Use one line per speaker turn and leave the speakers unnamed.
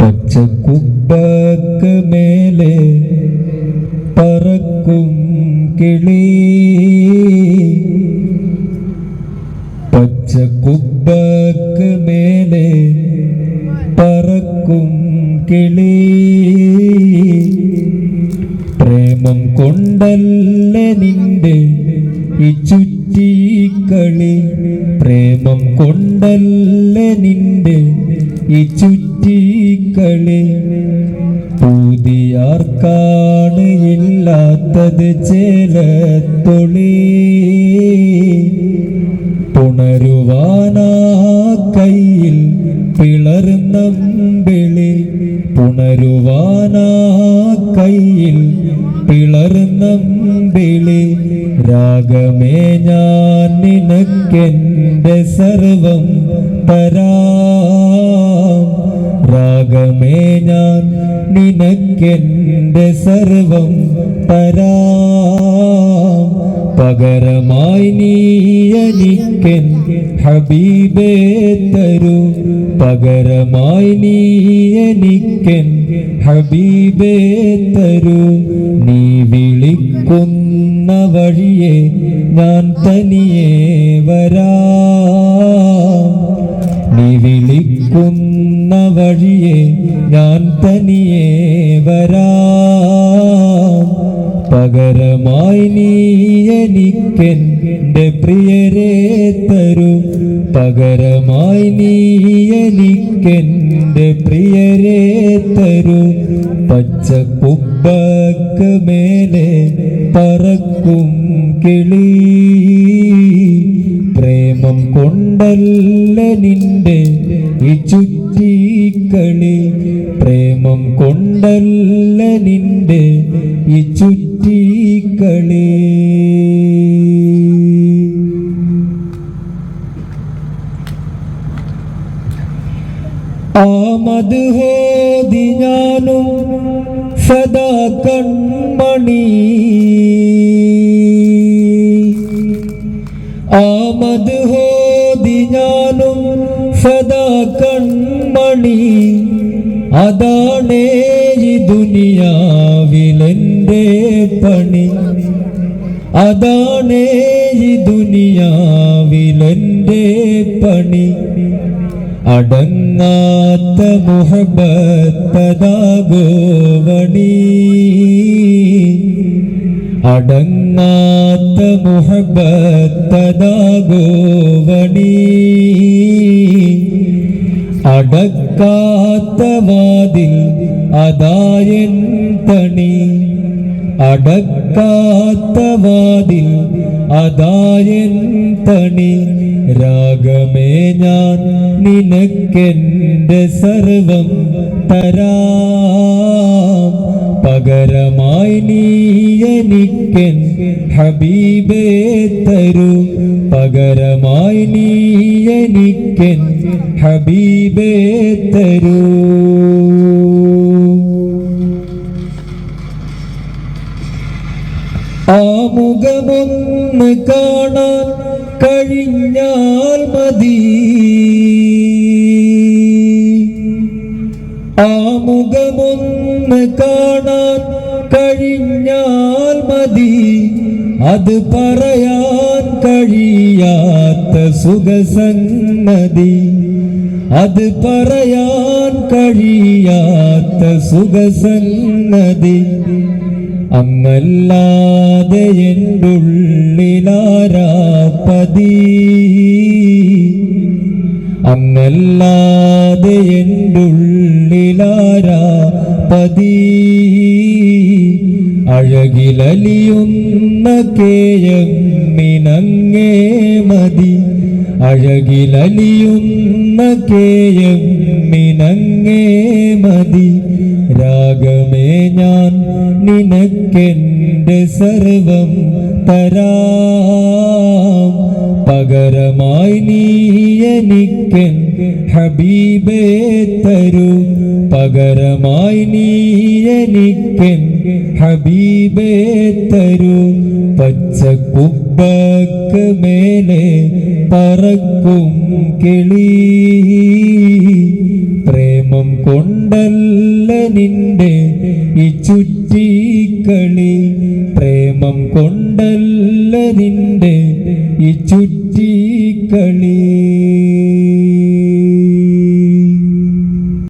പച്ചക്കുബക്ക് മേലെ പറക്കും കിളി. പച്ചക്കുബക്ക് മേലെ പറക്കും കിളി. പ്രേമം കൊണ്ടല്ല നിന്റെ ഈ ചുറ്റിക്കളി പ്രേമം കൊണ്ടല്ല നിന്റെ ഈ ചുറ്റിക്കളി പുതിയാർക്കാണ് ഇല്ലാത്തത് ചേലത്തൊളി. പുണരുവാനാ കയ്യിൽ പിളർന്നമ്പിളി. പുണരുവാനാ കയ്യിൽ പിളർന്നമ്പിളി. രാഗമേ ഞാൻ നിനക്കെന്റെ സർവം തരാം. രാഗമേ ഞാൻ നിനക്കെന്റെ സർവം തരാം. പകരമായി നീ എനിക്കൻ ഹബീബേ തരൂ. പകരമായി നീ എനിക്കൻ ഹബീബേ തരൂ. നീ വിളിക്കുന്ന വഴിയെ ഞാൻ തനിയെ വരാം. നീ വിളിക്കുന്ന പകരമായി നീ എനിക്കെന്റെ പ്രിയരെ തരൂ. പകരമായി നീ എനിക്കെന്റെ പ്രിയരെ തരൂ. പച്ചക്കുബക്ക് മേലെ പറക്കും കിളി. പ്രേമം കൊണ്ടല്ല നിന്റെ ഈ ചുറ്റിക്കളി പ്രേമം കൊണ്ടല്ല ചുറ്റിക്കളി. ആമത് ഹോതി ഞാനും സദാ കൺമണി. ആമത് ഹോതി ഞാനും സദാ കൺമണി. അതാണേ ഈ ദുനിയാവിലെന്റെ പണി. അതാണേ ഈ ദുനിയാവിലെന്റെ പണി. അടങ്ങാത്ത മുഹബത്തതാഗോവണി അടങ്ങാത്ത മുഹബത്തതാഗോവണി അടക്കാത്ത വാതിൽ അതായൻ തണി അടക്കാത്ത വാതിൽ അതായൻ തണി രാഗമേ ഞാൻ നിനക്കെന്റെ സർവം തരാം. പകരമായി നീ എനിക്കൻ ഹബീബേ തരൂ. പകരമായി നീ എനിക്കൻ ഹബീബേ തരൂ. ആമുഖമൊന്ന് കാണാൻ കഴിഞ്ഞാൽ മതി. ആമുഖമൊന്ന് കാണാൻ കഴിഞ്ഞാൽ മതി. അത് പറയാൻ കഴിയാത്ത സുഖസംഗതി. അത് പറയാൻ കഴിയാത്ത സുഖസന്നതി അങ്ങല്ലാതെ എന്റുള്ളിലാരാപ്പതി അങ്ങല്ലാതെ എന്റുള്ളിലാരാപ്പതി അഴകിലലിയുന്ന കേയം മിനങ്ങേ മതി. അഴകിലലിയുന്ന കേയം മിനങ്ങേ മതി. രാഗമേ ഞാൻ നിനക്കെന്റെ സർവം തരാം. പകരമായി നീ എനിക്കൻ ഹബീബേ തരൂ. പകരമായി നീ എനിക്കൻ ഹബീബേ തരൂ. കുപ്പക്ക് മേലെ പറക്കും കിളി. പ്രേമം കൊണ്ടല്ല നിന്റെ ഈ ചുറ്റിക്കളി. പ്രേമം കൊണ്ടല്ല നിന്റെ ഈ ചുറ്റിക്കളി.